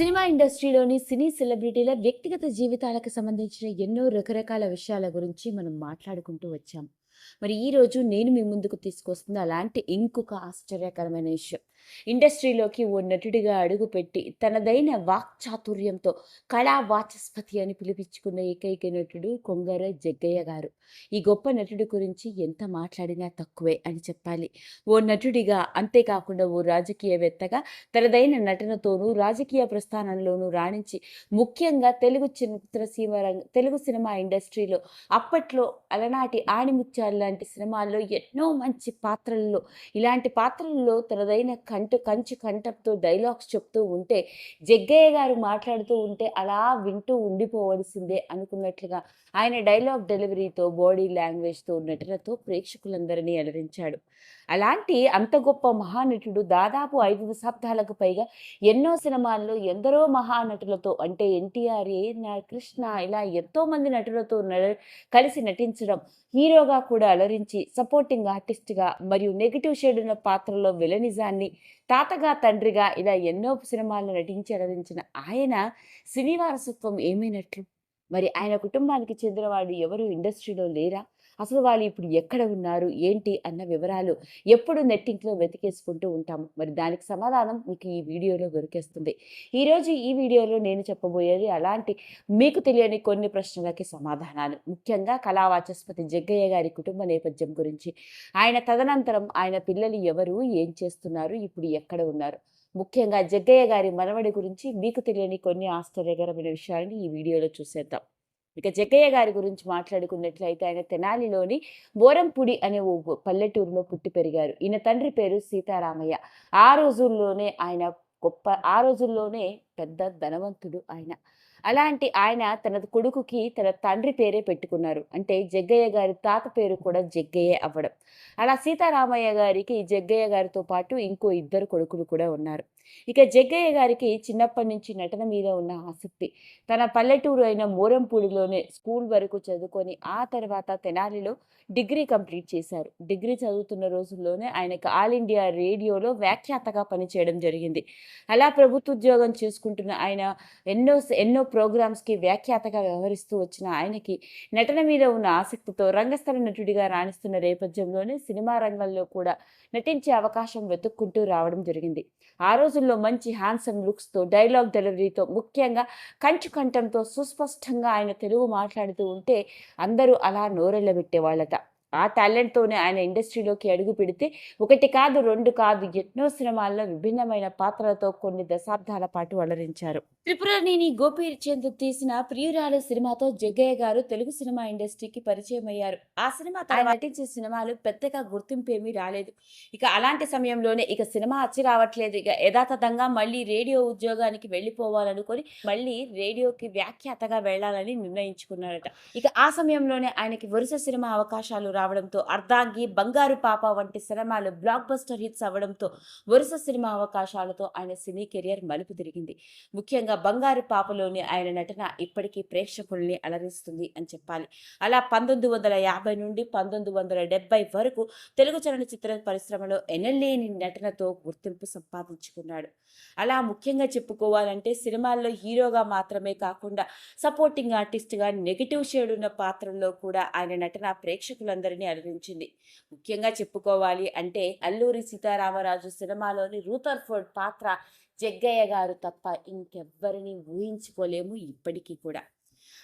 Cinema ఇండస్ట్రీలోని సినీ సెలబ్రిటీల వ్యక్తిగత జీవితాలకు సంబంధించిన ఎన్నో రకరకాల విషయాల గురించి మనం మాట్లాడుకుంటూ వచ్చాం. మరి ఈరోజు నేను మీ ముందుకు తీసుకొస్తుంది అలాంటి ఇంకొక ఆశ్చర్యకరమైన విషయం. ఇండస్ట్రీలోకి ఓ నటుడిగా అడుగుపెట్టి తనదైన వాక్చాతుర్యంతో కళా వాచస్పతి అని పిలిపించుకున్న ఏకైక నటుడు కొంగర జగ్గయ్య గారు. ఈ గొప్ప నటుడి గురించి ఎంత మాట్లాడినా తక్కువే అని చెప్పాలి. ఓ నటుడిగా అంతేకాకుండా ఓ రాజకీయవేత్తగా తనదైన నటనతోనూ రాజకీయ ప్రస్థానంలోనూ రాణించి ముఖ్యంగా తెలుగు చిత్రసీమ రంగ తెలుగు సినిమా ఇండస్ట్రీలో అప్పట్లో అలనాటి ఆణిముత్యాలు లాంటి సినిమాల్లో ఎన్నో మంచి పాత్రల్లో ఇలాంటి పాత్రల్లో తనదైన కంటు కంచి కంటతో డైలాగ్స్ చెప్తూ ఉంటే జగ్గయ్య గారు మాట్లాడుతూ ఉంటే అలా వింటూ ఉండిపోవలసిందే అనుకున్నట్లుగా ఆయన డైలాగ్ డెలివరీతో బాడీ లాంగ్వేజ్తో నటనతో ప్రేక్షకులందరినీ అలరించాడు. అలాంటి అంత గొప్ప మహానటుడు దాదాపు ఐదు దశాబ్దాలకు పైగా ఎన్నో సినిమాల్లో ఎందరో మహానటులతో అంటే ఎన్టీఆర్ ఏఎన్ఆర్ కృష్ణ ఇలా ఎంతో మంది నటులతో కలిసి నటించడం హీరోగా కూడా అలరించి సపోర్టింగ్ ఆర్టిస్ట్గా మరియు నెగిటివ్ షేడ్ ఉన్న పాత్రలో విలనిజాన్ని తాతగా తండ్రిగా ఇలా ఎన్నో సినిమాల్లో నటించి అలరించిన ఆయన సినీ వారసత్వం ఏమైనట్లు? మరి ఆయన కుటుంబానికి చెందినవాడు ఎవరు? ఇండస్ట్రీలో లేరా? అసలు వాళ్ళు ఇప్పుడు ఎక్కడ ఉన్నారు? ఏంటి? అన్న వివరాలు ఎప్పుడు నెట్టింట్లో వెతికేసుకుంటూ ఉంటాము. మరి దానికి సమాధానం మీకు ఈ వీడియోలో దొరికేస్తుంది. ఈరోజు ఈ వీడియోలో నేను చెప్పబోయేది అలాంటి మీకు తెలియని కొన్ని ప్రశ్నలకి సమాధానాలు. ముఖ్యంగా కళావాచస్పతి జగ్గయ్య గారి కుటుంబ నేపథ్యం గురించి. ఆయన తదనంతరం ఆయన పిల్లలు ఎవరు? ఏం చేస్తున్నారు? ఇప్పుడు ఎక్కడ ఉన్నారు? ముఖ్యంగా జగ్గయ్య గారి మనవడి గురించి మీకు తెలియని కొన్ని ఆశ్చర్యకరమైన విషయాలని ఈ వీడియోలో చూసేద్దాం. ఇక జగ్గయ్య గారి గురించి మాట్లాడుకున్నట్లయితే ఆయన తెనాలిలోని బోరంపూడి అనే ఓ పల్లెటూరులో పుట్టి పెరిగారు. ఈయన తండ్రి పేరు సీతారామయ్య. ఆ రోజుల్లోనే ఆయన గొప్ప ఆ రోజుల్లోనే పెద్ద ధనవంతుడు ఆయన. అలాంటి ఆయన తన కొడుకుకి తన తండ్రి పేరే పెట్టుకున్నారు. అంటే జగ్గయ్య గారి తాత పేరు కూడా జగ్గయ్య అవ్వడం. అలా సీతారామయ్య గారికి జగ్గయ్య గారితో పాటు ఇంకో ఇద్దరు కొడుకులు కూడా ఉన్నారు. ఇక జగ్గయ్య గారికి చిన్నప్పటి నుంచి నటన మీద ఉన్న ఆసక్తి. తన పల్లెటూరు అయిన మోరంపూడిలోనే స్కూల్ వరకు చదువుకొని ఆ తర్వాత తెనాలిలో డిగ్రీ కంప్లీట్ చేశారు. డిగ్రీ చదువుతున్న రోజుల్లోనే ఆయనకు ఆల్ ఇండియా రేడియోలో వ్యాఖ్యాతగా పనిచేయడం జరిగింది. అలా ప్రభుత్వ ఉద్యోగం చేసుకుంటున్న ఆయన ఎన్నో ఎన్నో ప్రోగ్రామ్స్కి వ్యాఖ్యాతగా వ్యవహరిస్తూ వచ్చిన ఆయనకి నటన మీద ఉన్న ఆసక్తితో రంగస్థల నటుడిగా రాణిస్తున్న నేపథ్యంలోనే సినిమా రంగంలో కూడా నటించే అవకాశం వెతుక్కుంటూ రావడం జరిగింది. ఆ రోజుల్లో మంచి హ్యాండ్సమ్ లుక్స్తో డైలాగ్ డెలివరీతో ముఖ్యంగా కంచు కంఠంతో సుస్పష్టంగా ఆయన తెలుగు మాట్లాడుతూ ఉంటే అందరూ అలా నోరెళ్ళబెట్టేవాళ్ళట. ఆ టాలెంట్తోనే ఆయన ఇండస్ట్రీలోకి అడుగు పెడితే ఒకటి కాదు రెండు కాదు ఎన్నో సినిమాల్లో విభిన్నమైన పాత్రలతో కొన్ని దశాబ్దాల పాటు అలరించారు. త్రిపురనేని గోపీచంద్ తీసిన ప్రియురాలు సినిమాతో జగ్గయ్య గారు తెలుగు సినిమా ఇండస్ట్రీకి పరిచయం అయ్యారు. ఆ సినిమా తన నటించే సినిమాలు పెద్దగా గుర్తింపు ఏమీ రాలేదు. ఇక అలాంటి సమయంలోనే ఇక సినిమా వచ్చి రావట్లేదు. ఇక యథాతథంగా మళ్ళీ రేడియో ఉద్యోగానికి వెళ్ళిపోవాలనుకొని మళ్ళీ రేడియోకి వ్యాఖ్యాతగా వెళ్ళాలని నిర్ణయించుకున్నారట. ఇక ఆ సమయంలోనే ఆయనకి వరుస సినిమా అవకాశాలు రావడంతో అర్ధాంగి బంగారు పాప వంటి సినిమాలు బ్లాక్ బస్టర్ హిట్స్ అవ్వడంతో వరుస సినిమా అవకాశాలతో ఆయన సినీ కెరియర్ మలుపు తిరిగింది. ముఖ్యంగా బంగారు పాపలోని ఆయన నటన ఇప్పటికీ ప్రేక్షకుల్ని అలరిస్తుంది అని చెప్పాలి. అలా పంతొమ్మిది వందల యాభై నుండి పంతొమ్మిది వందల డెబ్బై వరకు తెలుగు చలనచిత్ర పరిశ్రమలో ఎనలేని నటనతో గుర్తింపు సంపాదించుకున్నాడు. అలా ముఖ్యంగా చెప్పుకోవాలంటే సినిమాల్లో హీరోగా మాత్రమే కాకుండా సపోర్టింగ్ ఆర్టిస్ట్గా నెగిటివ్ షేడ్ ఉన్న పాత్రల్లో కూడా ఆయన నటన ప్రేక్షకులందరూ అందరినీ అలరించింది. ముఖ్యంగా చెప్పుకోవాలి అంటే అల్లూరి సీతారామరాజు సినిమాలోని రూథర్ఫోర్డ్ పాత్ర జగ్గయ్య గారు తప్ప ఇంకెవ్వరిని ఊహించుకోలేము ఇప్పటికీ కూడా.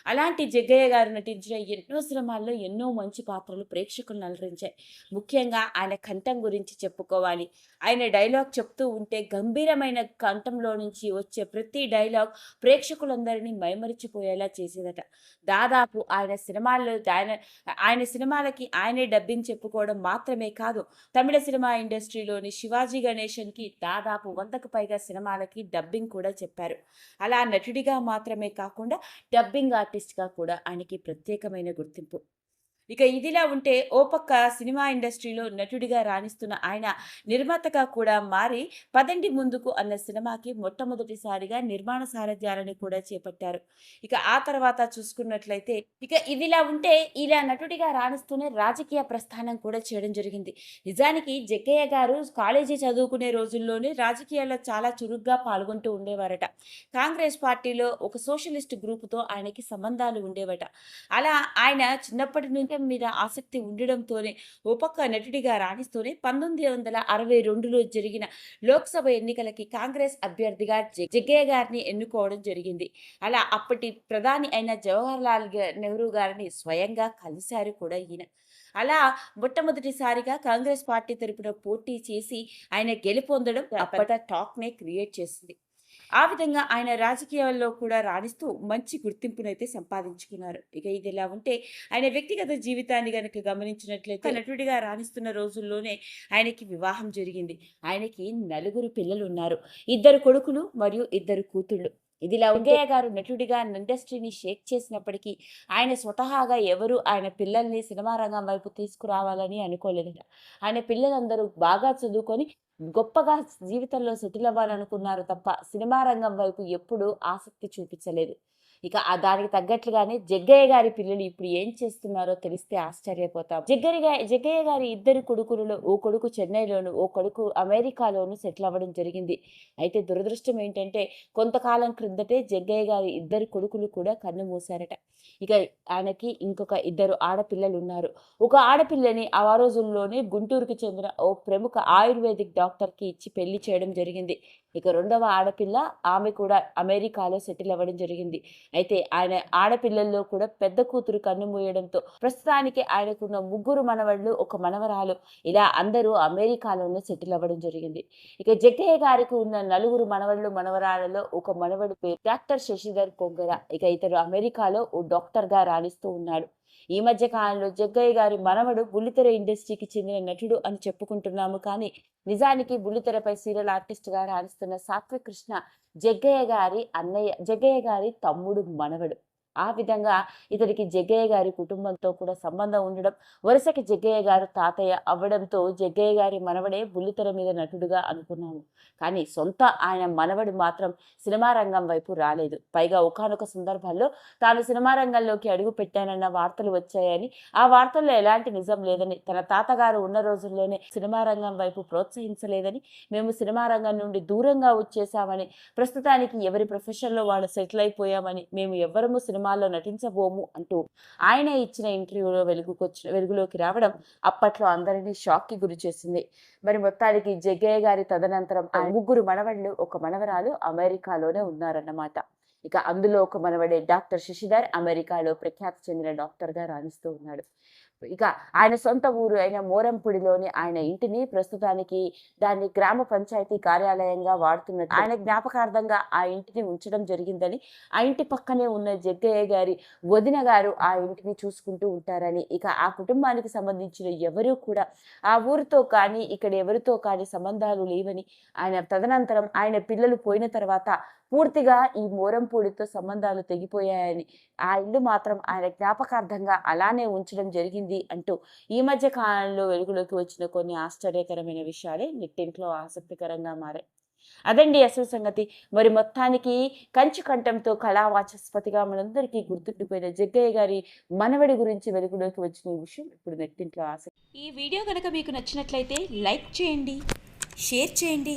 అలాంటి జగ్గయ్య గారు నటించిన ఎన్నో సినిమాల్లో ఎన్నో మంచి పాత్రలు ప్రేక్షకులను అలరించాయి ముఖ్యంగా ఆయన కంఠం గురించి చెప్పుకోవాలి. ఆయన డైలాగ్ చెప్తూ ఉంటే గంభీరమైన కంఠంలో నుంచి వచ్చే ప్రతి డైలాగ్ ప్రేక్షకులందరినీ మైమరిచిపోయేలా చేసేదట. దాదాపు ఆయన సినిమాల్లో ఆయన ఆయన సినిమాలకి ఆయనే డబ్బింగ్ చెప్పుకోవడం మాత్రమే కాదు తమిళ సినిమా ఇండస్ట్రీలోని శివాజీ గణేశన్కి దాదాపు వందకు పైగా సినిమాలకి డబ్బింగ్ కూడా చెప్పారు. అలా నటుడిగా మాత్రమే కాకుండా డబ్బింగ్ ఆర్టిస్ట్గా కూడా ఆయనకి ప్రత్యేకమైన గుర్తింపు ఇక ఇదిలా ఉంటే ఓ పక్క సినిమా ఇండస్ట్రీలో నటుడిగా రాణిస్తున్న ఆయన నిర్మాతగా కూడా మారి పదండి ముందుకు అన్న సినిమాకి మొట్టమొదటిసారిగా నిర్మాణ సారథ్యాలను కూడా చేపట్టారు. ఇక ఆ తర్వాత చూసుకున్నట్లయితే ఇక ఇదిలా ఉంటే ఇలా నటుడిగా రాణిస్తూనే రాజకీయ ప్రస్థానం కూడా చేయడం జరిగింది. నిజానికి జగ్గయ్య గారు కాలేజీ చదువుకునే రోజుల్లోనే రాజకీయాల్లో చాలా చురుగ్గా పాల్గొంటూ ఉండేవారట. కాంగ్రెస్ పార్టీలో ఒక సోషలిస్ట్ గ్రూపుతో ఆయనకి సంబంధాలు ఉండేవట. అలా ఆయన చిన్నప్పటి నుంచి మీద ఆసక్తి ఉండడంతోనే ఓ పక్క నటుడిగా రాణిస్తూనే పంతొమ్మిది వందల అరవై రెండులో జరిగిన లోక్సభ ఎన్నికలకి కాంగ్రెస్ అభ్యర్థిగా జగ్గయ్య గారిని ఎన్నుకోవడం జరిగింది. అలా అప్పటి ప్రధాని అయిన జవహర్లాల్ నెహ్రూ గారిని స్వయంగా కలిశారు కూడా ఈయన. అలా మొట్టమొదటిసారిగా కాంగ్రెస్ పార్టీ తరపున పోటీ చేసి ఆయన గెలుపొందడం అప్పటి టాక్ నే క్రియేట్ చేసింది. ఆ విధంగా ఆయన రాజకీయాల్లో కూడా రాణిస్తూ మంచి గుర్తింపునైతే సంపాదించుకున్నారు. ఇక ఇది ఎలా ఉంటే ఆయన వ్యక్తిగత జీవితాన్ని గనక గమనించినట్లయితే నటుడిగా రాణిస్తున్న రోజుల్లోనే ఆయనకి వివాహం జరిగింది. ఆయనకి నలుగురు పిల్లలు ఉన్నారు ఇద్దరు కొడుకులు మరియు ఇద్దరు కూతుళ్ళు. ఇదిలా ఉంగయ్య గారు నటుడిగా ఇండస్ట్రీని షేక్ చేసినప్పటికీ ఆయన స్వతహాగా ఎవరు ఆయన పిల్లల్ని సినిమా రంగం వైపు తీసుకురావాలని అనుకోలేదట. ఆయన పిల్లలందరూ బాగా చదువుకొని గొప్పగా జీవితంలో సెటిల్ అవ్వాలనుకున్నారు తప్ప సినిమా రంగం వైపు ఎప్పుడూ ఆసక్తి చూపించలేదు. ఇక ఆ దానికి తగ్గట్లుగానే జగ్గయ్య గారి పిల్లలు ఇప్పుడు ఏం చేస్తున్నారో తెలిస్తే ఆశ్చర్యపోతాం. జగ్గరి జగ్గయ్య గారి ఇద్దరు కొడుకులలో ఓ కొడుకు చెన్నైలోను ఓ కొడుకు అమెరికాలోను సెటిల్ అవ్వడం జరిగింది. అయితే దురదృష్టం ఏంటంటే కొంతకాలం క్రిందటే జగ్గయ్య గారి ఇద్దరు కొడుకులు కూడా కన్ను మూశారట. ఇక ఆయనకి ఇంకొక ఇద్దరు ఆడపిల్లలు ఉన్నారు ఒక ఆడపిల్లని ఆ రోజుల్లోనే గుంటూరుకు చెందిన ఓ ప్రముఖ ఆయుర్వేదిక్ డాక్టర్కి ఇచ్చి పెళ్ళి చేయడం జరిగింది. ఇక రెండవ ఆడపిల్ల ఆమె కూడా అమెరికాలో సెటిల్ అవ్వడం జరిగింది. అయితే ఆయన ఆడపిల్లల్లో కూడా పెద్ద కూతురు కన్ను మూయడంతో ప్రస్తుతానికి ఆయనకున్న ముగ్గురు మనవళ్ళు ఒక మనవరాలు. ఇలా అందరూ అమెరికాలోనే సెటిల్ అవ్వడం జరిగింది. ఇక జగ్గయ్య గారికి ఉన్న నలుగురు మనవళ్ళు మనవరాలలో ఒక మనవడు పేరు డాక్టర్ శశిధర్ కొంగర ఇక ఇతడు అమెరికాలో ఓ డాక్టర్గా రాణిస్తూ ఉన్నాడు. ఈ మధ్య కాలంలో జగ్గయ్య గారి మనవడు బుల్లితెర ఇండస్ట్రీకి చెందిన నటుడు అని చెప్పుకుంటున్నాము. కానీ నిజానికి బుల్లితెరపై సీరియల్ ఆర్టిస్ట్గా రాణిస్తున్న సాత్విక్ కృష్ణ జగ్గయ్య గారి అన్నయ్య జగ్గయ్య గారి తమ్ముడు మనవడు. ఆ విధంగా ఇతనికి జగ్గయ్య గారి కుటుంబంతో కూడా సంబంధం ఉండడం వరుసకి జగ్గయ్య గారు తాతయ్య అవ్వడంతో జగ్గయ్య గారి మనవడే బుల్లితెర మీద నటుడుగా అనుకున్నాము. కానీ సొంత ఆయన మనవడు మాత్రం సినిమా రంగం వైపు రాలేదు. పైగా ఒకానొక సందర్భాల్లో తాను సినిమా రంగంలోకి అడుగు పెట్టానన్న వార్తలు వచ్చాయని ఆ వార్తల్లో ఎలాంటి నిజం లేదని తన తాతగారు ఉన్న రోజుల్లోనే సినిమా రంగం వైపు ప్రోత్సహించలేదని మేము సినిమా రంగం నుండి దూరంగా వచ్చేసామని ప్రస్తుతానికి ఎవరి ప్రొఫెషన్లో వాళ్ళు సెటిల్ అయిపోయామని మేము ఎవ్వరము సినిమాల్లో నటించబోము అంటూ ఆయన ఇచ్చిన ఇంటర్వ్యూలో వెలుగుకొచ్చి వెలుగులోకి రావడం అప్పట్లో అందరినీ షాక్కి గురి చేసింది. మరి మొత్తానికి జగ్గయ్య గారి తదనంతరం ఆ ముగ్గురు మనవళ్ళు ఒక మనవరాలు అమెరికాలోనే ఉన్నారన్నమాట. ఇక అందులో ఒక మనవడే డాక్టర్ శశిధర్ అమెరికాలో ప్రఖ్యాతి చెందిన డాక్టర్గా రాణిస్తూ ఉన్నాడు. ఇక ఆయన సొంత ఊరు అయిన మోరంపూడిలోని ఆయన ఇంటిని ప్రస్తుతానికి దాన్ని గ్రామ పంచాయతీ కార్యాలయంగా వాడుతున్నట్టు ఆయన జ్ఞాపకార్థంగా ఆ ఇంటిని ఉంచడం జరిగిందని ఆ ఇంటి పక్కనే ఉన్న జగ్గయ్య గారి వదిన గారు ఆ ఇంటిని చూసుకుంటూ ఉంటారని ఇక ఆ కుటుంబానికి సంబంధించిన ఎవరూ కూడా ఆ ఊరితో కానీ ఇక్కడ ఎవరితో కానీ సంబంధాలు లేవని ఆయన తదనంతరం ఆయన పిల్లలు పోయిన తర్వాత పూర్తిగా ఈ మోరంపూడితో సంబంధాలు తెగిపోయాయని ఆ ఇల్లు మాత్రం ఆయన జ్ఞాపకార్థంగా అలానే ఉంచడం జరిగింది అంటూ ఈ మధ్య కాలంలో వెలుగులోకి వచ్చిన కొన్ని ఆశ్చర్యకరమైన విషయాలే నెట్టింట్లో ఆసక్తికరంగా మారాయి. అదండి అసలు సంగతి. మరి మొత్తానికి కంచు కంఠంతో కళావాచస్పతిగా మనందరికీ గుర్తుండిపోయిన జగ్గయ్య గారి మనవడి గురించి వెలుగులోకి వచ్చిన ఈ విషయం ఇప్పుడు నెట్టింట్లో ఆసక్తి ఈ వీడియో కనుక మీకు నచ్చినట్లయితే లైక్ చేయండి షేర్ చేయండి.